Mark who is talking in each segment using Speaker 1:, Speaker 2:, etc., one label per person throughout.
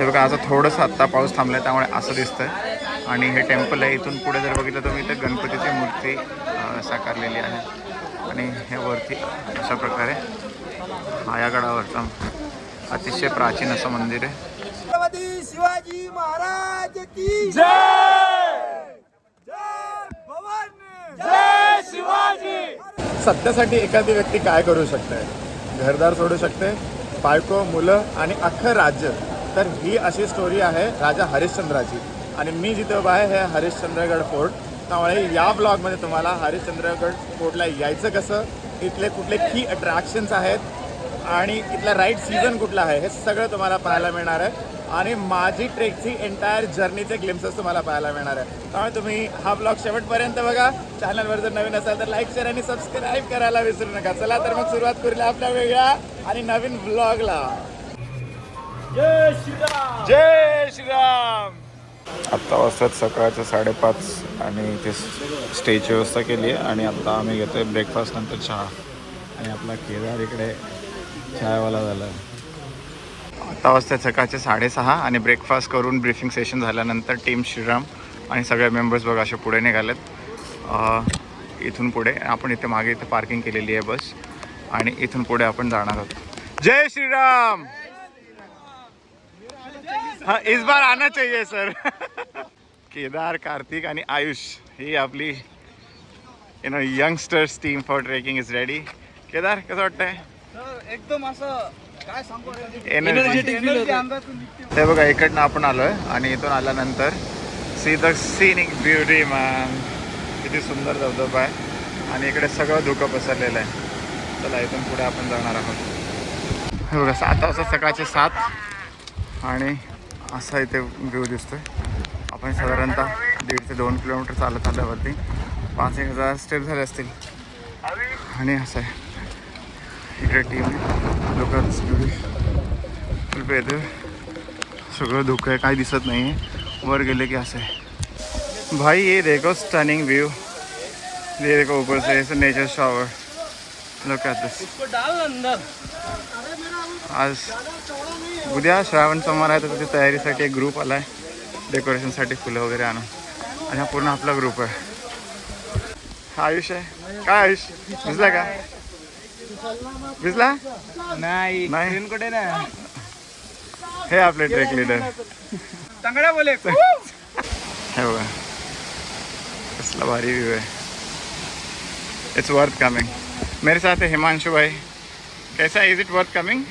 Speaker 1: हे बघा असं थोडंसं आत्ता पाऊस थांबला आहे त्यामुळे असं दिसतंय. आणि हे टेम्पल आहे इथून पुढे जर बघितलं तर मी इथं गणपतीची मूर्ती साकारलेली आहे. आणि हे वरती अशा प्रकारे हा या गडावरचा अतिशय प्राचीन असं मंदिर आहे.
Speaker 2: छत्रपती शिवाजी महाराज की जय! जय भवानी जय शिवाजी!
Speaker 1: सत्यासाठी एखादी व्यक्ती काय करू शकते? घरदार सोडू शकते बायको मुलं आणि अख्खं राज्य. तर ही अशी स्टोरी आहे राजा हरिश्चंद्राची. आणि मी जिथे उभा आहे हे हरिश्चंद्रगड फोर्ट त्यामुळे या ब्लॉगमध्ये तुम्हाला हरिश्चंद्रगड फोर्टला यायचं कसं इथले कुठले की अट्रॅक्शन्स आहेत आणि इथला राईट सीझन कुठला आहे हे सगळं तुम्हाला पाहायला मिळणार आहे. आणि माझी ट्रेकची एंटायर जर्नीचे ग्लिम्सेस तुम्हाला पाहायला मिळणार आहे. त्यामुळे तुम्ही हा ब्लॉग शेवटपर्यंत बघा. चॅनलवर जर नवीन असाल तर लाईक शेअर आणि सबस्क्राईब करायला विसरू नका. चला तर मग सुरुवात करूया आपल्या वेगळ्या आणि नवीन ब्लॉगला
Speaker 2: जय श्रीराम!
Speaker 1: जय श्रीराम आत्ता वाजतात सकाळचं साडेपाच आणि इथे स्टेची व्यवस्था केली आहे आणि आत्ता आम्ही घेतोय ब्रेकफास्ट नंतर चहा. आणि आपला केदार इकडे चायवाला झाला. आता वाजतात सकाळचे साडेसहा आणि ब्रेकफास्ट करून ब्रीफिंग सेशन झाल्यानंतर टीम श्रीराम आणि सगळे मेंबर्स बघा असे पुढे निघालेत. इथून पुढे आपण इथे मागे इथे पार्किंग केलेली आहे बस. आणि इथून पुढे आपण जाणार आहोत. जय श्रीराम! हाँ इस बार आना चाहिए सर. केदार कार्तिक आणि आयुष ही आपली you know youngsters team for trekking is ready Kedar कसं वाटतंय?
Speaker 2: एकदम असं काय सांगू.
Speaker 1: ते बघा इकडनं आपण आलोय आणि इथून आल्यानंतर see the scenic beauty man किती सुंदर धबधबा आहे. आणि इकडे सगळं धुकं पसरलेलं आहे. चला इथून पुढे आपण जाणार आहोत. हे बघा सात वाजता सकाळचे सात. आणि असा इथे व्ह्यू दिसतोय. आपण साधारणतः दीड ते दोन किलोमीटर चालत आल्यावरती पाच एक हजार स्टेप झाले असतील. आणि असं आहे. इकडे टीम लोक येते. सगळं धुकं आहे काही दिसत नाही वर गेले की असं आहे. भाई ये देखो स्टनिंग व्यू ये देखो ऊपर से ऐसे नेचर शॉवर लोक आज उद्या श्रावण सोमवार आहे तर त्याची तयारीसाठी एक ग्रुप आला आहे डेकोरेशनसाठी फुलं वगैरे आणून आणि हा पूर्ण आपला ग्रुप आहे. हा आयुष आहे. काय आयुष भिजला का? भिजला?
Speaker 2: नाही कुठे ना?
Speaker 1: हे आपले ट्रेक लीडर
Speaker 2: तंगड्या बोले.
Speaker 1: हे बघा. कसला भारी व्यू आहे. इट्स वर्थ कमिंग मेरे साथ है हिमांशु भाई. कैसा? इज इट वर्थ कमिंग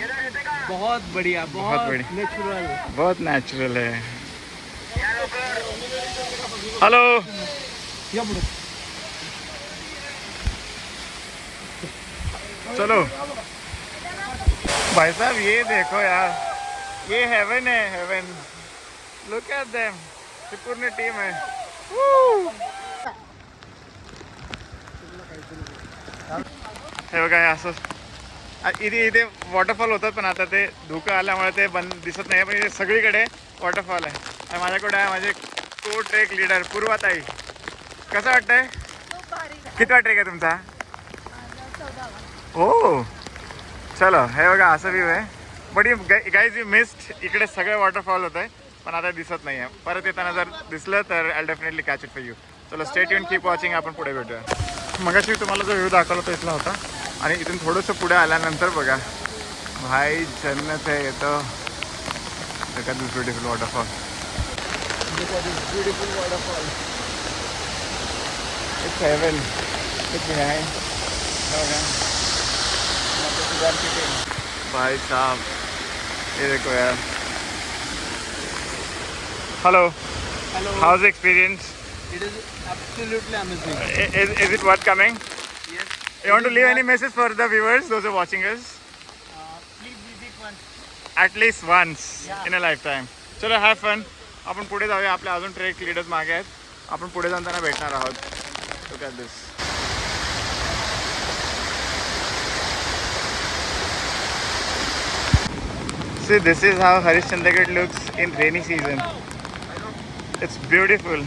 Speaker 2: बहुत बढ़िया
Speaker 1: बहुत।
Speaker 2: नेचुरल
Speaker 1: बहुत नेचुरल है। हेलो चलो। भाई साहब ये देखो यार। ये हेवन है हेवन लुक एट देम पूर्ण टीम है। हे बघा हे असं इथे इथे वॉटरफॉल होतात पण आता ते धुकं आल्यामुळे ते बंद दिसत नाही पण इथे सगळीकडे वॉटरफॉल आहे. आणि माझ्याकडे आहे माझे को ट्रेक लीडर पूर्वाताई. कसं वाटतंय? कितवा ट्रेक आहे तुमचा? हो. चलो हे बघा असं व्ह्यू आहे. बट गाईज यू मिस्ड इकडे सगळे वॉटरफॉल होत आहे पण आता दिसत नाही आहे परत येताना जर दिसलं तर I definitely catch it for you चलो स्टेट युन कीप वॉचिंग आपण पुढे भेटूया. मगाशी तुम्हाला जो व्ह्यू दाखवला तो इथला होता. आणि इथून थोडंसं पुढे आल्यानंतर बघा भाई जन्नत आहे येतं this beautiful waterfall
Speaker 2: beautiful waterfall
Speaker 1: it's heaven किती आहे भाई साहब ये देखो यार.
Speaker 2: Hello
Speaker 1: hello the experience?
Speaker 2: It is
Speaker 1: I- is, is it worth coming?
Speaker 2: Yes
Speaker 1: you want to leave any message for the viewers those who are watching us
Speaker 2: please visit one
Speaker 1: at least once
Speaker 2: Yeah.
Speaker 1: in a lifetime चलो have fun आपण पुढे जाऊया आपल्या अजून trek leaders मागे आहेत आपण पुढे जाऊन त्यांना भेटणार आहोत Look at this. See, this is how Harishchandragarh looks in rainy season. It's beautiful.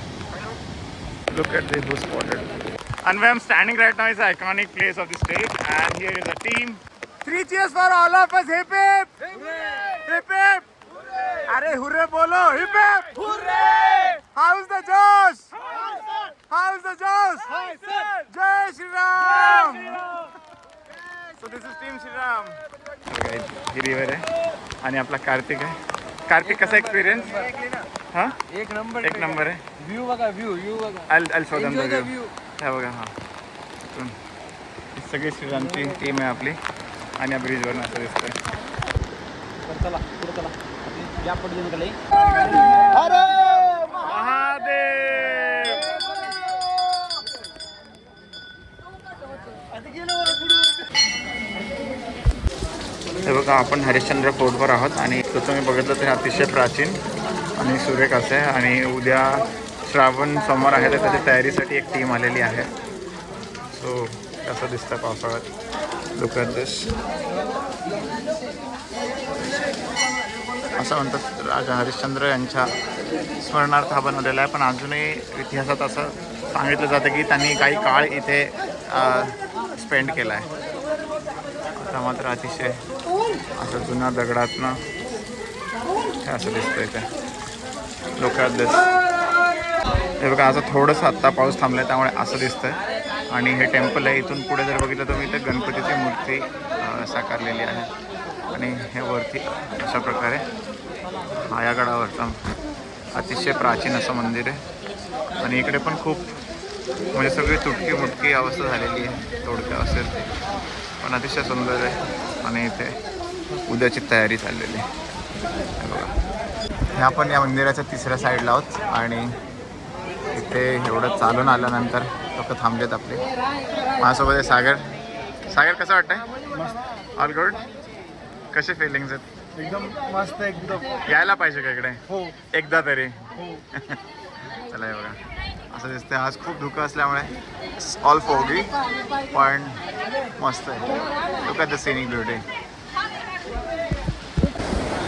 Speaker 1: Look at this, who spotted. And where I'm standing right now is the iconic place of the state. And here is a team. Three cheers for all of us. Hip hip! Hip hip! अरे hurray बोलो hip hip hurray how's the josh how's the josh Jai Shriram so this is team Shriram गिरीवर आहे आणि आपला कार्तिक आहे कार्तिक कसा experience हा
Speaker 2: एक number
Speaker 1: एक नंबर आहे
Speaker 2: व्ह्यू बघा व्ह्यू व्ह्यू बघा
Speaker 1: अल अल शोधन
Speaker 2: Enjoy the
Speaker 1: बघू
Speaker 2: view.
Speaker 1: हा बघा हा. सगळी श्रीरामची टीम आहे आपली. आणि या ब्रिजवर असं दिसतंय.
Speaker 2: चला पुढे चला. या पडली निघाले
Speaker 1: महादेव हे बघा आपण हरिश्चंद्र फोर्टवर आहोत. आणि तो तुम्ही बघितलं तर हे अतिशय प्राचीन आणि सुरेख असं आहे. आणि उद्या श्रावण सोमवार आहे तर त्याच्या तयारीसाठी एक टीम आलेली आहे. सो कसं दिसतं पावसाळ्यात? Look at this. असं म्हणतात राजा हरिश्चंद्र यांच्या स्मरणार्थ हा बनवलेला आहे पण अजूनही इतिहासात असं सांगितलं जातं की त्यांनी काही काळ इथे स्पेंड केला आहे. आता मात्र अतिशय असं जुन्या दगडातनं हे असं दिसतं ते लोकात दिस. हे बघा असं थोडंसं आत्ता पाऊस थांबलाय त्यामुळे असं दिसतंय. आणि हे टेम्पल आहे इथून पुढे जर बघितलं तर मी इथे गणपतीची मूर्ती साकारलेली आहे. आणि हे वरती अशा प्रकारे मायागडावरचं अतिशय प्राचीन असं मंदिर आहे. आणि इकडे पण खूप म्हणजे सगळी तुटकी मुटकी अवस्था झालेली आहे तोडक्या असेल पण अतिशय सुंदर आहे. आणि इथे उद्याची तयारी चाललेली आहे. बघा. ह्या आपण या मंदिराच्या तिसऱ्या साईडला आहोत. आणि इथे एवढं चालून आल्यानंतर लोक थांबलेत आपले. माझ्यासोबत आहे सागर. सागर कसं वाटतंय? ऑल गुड कसे फिलिंग्स आहेत?
Speaker 2: एकदम मस्त एकदम.
Speaker 1: यायला पाहिजे का इकडे?
Speaker 2: हो.
Speaker 1: एकदा तरी.
Speaker 2: हो.
Speaker 1: चला हे बघा. असं दिसतंय. आज खूप धुकं असल्यामुळे ऑल फोगी पण मस्त आहे. Look at the scenic beauty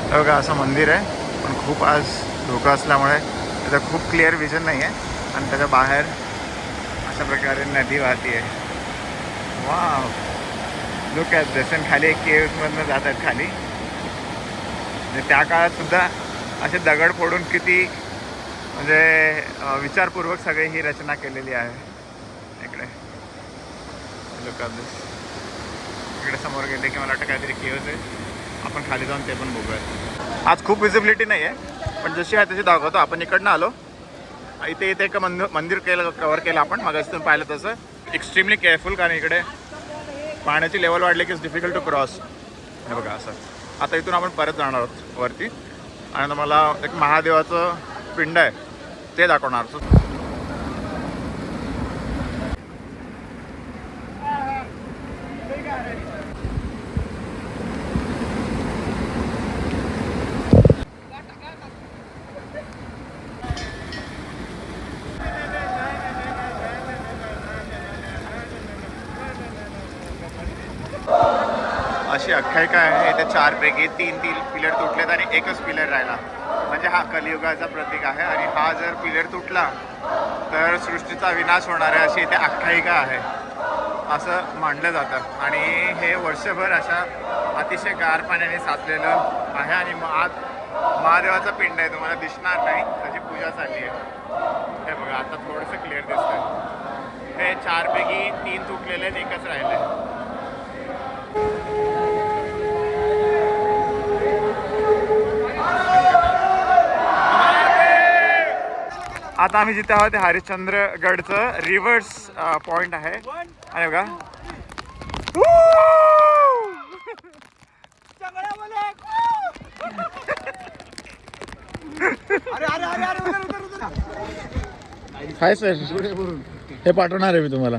Speaker 1: हे बघा असं मंदिर आहे पण खूप आज धोका असल्यामुळे त्याचं खूप क्लिअर विजन नाही आहे आणि त्याच्या बाहेर अशा प्रकारे नदी वाहती आहे. वा लुक आहेत दिस खाली केव्समधनं जात आहेत खाली. म्हणजे त्या काळात सुद्धा असे दगड फोडून किती म्हणजे विचारपूर्वक सगळी ही रचना केलेली आहे. इकडे. Look इकडे समोर गेले की मला वाटतं काहीतरी केव्स आहे आपण खाली जाऊन ते पण बघूया आज खूप विजिबिलिटी नाही आहे पण जशी आहे तशी दाखवतो. आपण इकडनं आलो. इथे इथे एक मंदिर मंदिर केलं कवर केलं आपण. मग तुम्ही पाहिलं तसं. एक्स्ट्रीमली केअरफुल कारण इकडे पाण्याची लेवल वाढली की इज डिफिकल्ट टू क्रॉस हे बघा असं. आता इथून आपण परत जाणार आहोत वरती. आणि मला एक महादेवाचं पिंड आहे. ते दाखवणार अशी अख्यायिका आहे इथे चारपैकी तीन तीन पिलर तुटलेत आणि एकच पिलर राहिला. म्हणजे हा कलियुगाचा प्रतीक आहे आणि हा जर पिलर तुटला तर सृष्टीचा विनाश होणार आहे अशी इथे आख्यायिका आहे. असं मांडलं जातं. आणि हे वर्षभर अशा अतिशय गार पाण्याने साचलेलं आहे आणि मग आत महादेवाचा पिंड आहे तुम्हाला दिसणार नाही त्याची पूजा चालली आहे. हे बघा आता थोडंसं क्लिअर दिसतंय. हे चारपैकी तीन तुटलेले आहेत एकच राहिले. आता आम्ही जिथे आहोत ते हरिश्चंद्रगडचं रिव्हर्स पॉइंट आहे. आणि बघा. Hi sir. हे पाठवणार आहे मी तुम्हाला.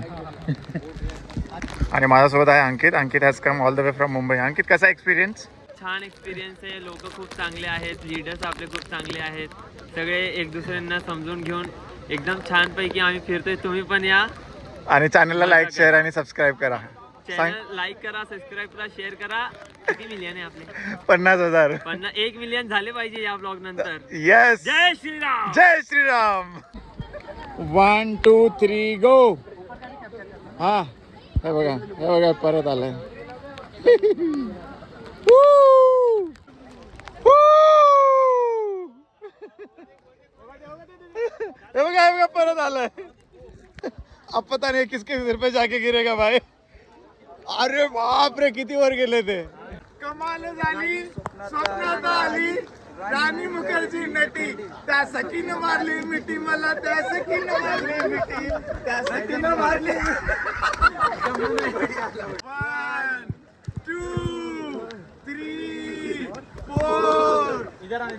Speaker 1: आणि माझ्यासोबत आहे Ankit. Ankit has come all the way from Mumbai Ankit कसा एक्सपिरियन्स
Speaker 3: छान एक्सपिरियन्स आहे. लोक खूप चांगले आहेत. लीडर्स आपले खूप चांगले आहेत. सगळे एक दुसऱ्यांना समजून घेऊन एकदम छानपैकी आम्ही फिरतोय. तुम्ही पण या.
Speaker 1: आणि चॅनलला लाईक शेअर आणि सबस्क्राईब करा.
Speaker 3: चॅनल लाईक करा सबस्क्राईब करा शेअर करा. किती मिलियन आहे आपले?
Speaker 1: पन्नास हजार.
Speaker 3: पण एक मिलियन झाले पाहिजे या ब्लॉग नंतर.
Speaker 1: येस
Speaker 3: जय श्रीराम.
Speaker 1: जय Shriram. One two three go हा. हे बघा हे बघा परत आलंय. हे बघा हे बघा परत आलाय. अब पता नहीं किसके सिर पे जाके गिरेगा भाई. अरे बाप रे किती वर गेले ते. कमाल झाली स्वप्नात आली राणी मुखर्जी नटी. त्या सखीनं मारली मिठी मला त्या सखीनं मारली मिठी. त्या सखीनं मारली.
Speaker 2: One
Speaker 1: two
Speaker 2: three
Speaker 1: four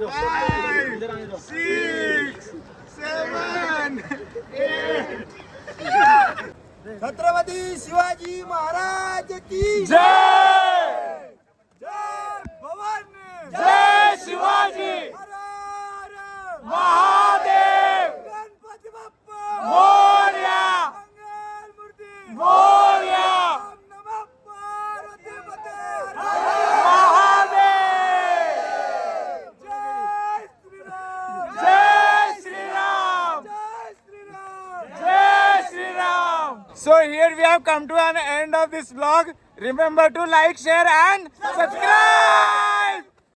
Speaker 1: five six
Speaker 4: Chhatrapati Shivaji Maharaj की
Speaker 1: जय!
Speaker 4: जय भवान!
Speaker 1: जय शिवाजी! महादेव!
Speaker 4: गणपती बाप्पा!
Speaker 1: मोरया!
Speaker 4: मंगल मूर्ती!
Speaker 1: Come to an end of this vlog. Remember to like share and subscribe